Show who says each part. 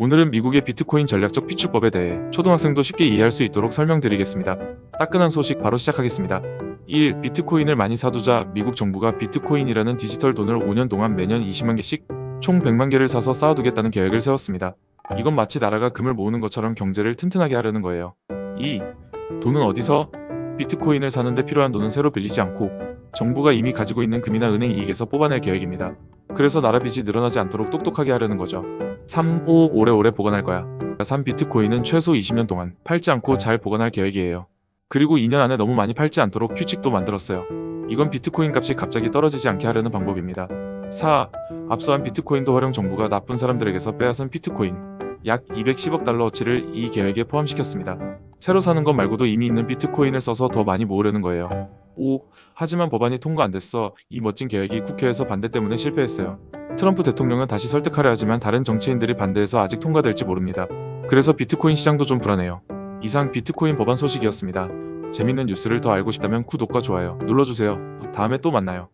Speaker 1: 오늘은 미국의 비트코인 전략적 피축법에 대해 초등학생도 쉽게 이해할 수 있도록 설명드리겠습니다. 따끈한 소식 바로 시작하겠습니다. 1. 비트코인을 많이 사두자 미국 정부가 비트코인이라는 디지털 돈을 5년 동안 매년 20만 개씩 총 100만 개를 사서 쌓아두겠다는 계획을 세웠습니다. 이건 마치 나라가 금을 모으는 것처럼 경제를 튼튼하게 하려는 거예요. 2. 돈은 어디서? 비트코인을 사는데 필요한 돈은 새로 빌리지 않고 정부가 이미 가지고 있는 금이나 은행 이익에서 뽑아낼 계획입니다. 그래서 나라 빚이 늘어나지 않도록 똑똑하게 하려는 거죠. 3. 호 오래오래 보관할 거야. 3. 비트코인은 최소 20년 동안 팔지 않고 잘 보관할 계획이에요. 그리고 2년 안에 너무 많이 팔지 않도록 규칙도 만들었어요. 이건 비트코인 값이 갑자기 떨어지지 않게 하려는 방법입니다. 4. 앞서한 비트코인도 활용 정부가 나쁜 사람들에게서 빼앗은 비트코인 약 210억 달러어치를 이 계획에 포함시켰습니다. 새로 사는 것 말고도 이미 있는 비트코인을 써서 더 많이 모으려는 거예요. 5. 하지만 법안이 통과 안 됐어. 이 멋진 계획이 국회에서 반대 때문에 실패했어요. 트럼프 대통령은 다시 설득하려 하지만 다른 정치인들이 반대해서 아직 통과될지 모릅니다. 그래서 비트코인 시장도 좀 불안해요. 이상 비트코인 법안 소식이었습니다. 재밌는 뉴스를 더 알고 싶다면 구독과 좋아요 눌러주세요. 다음에 또 만나요.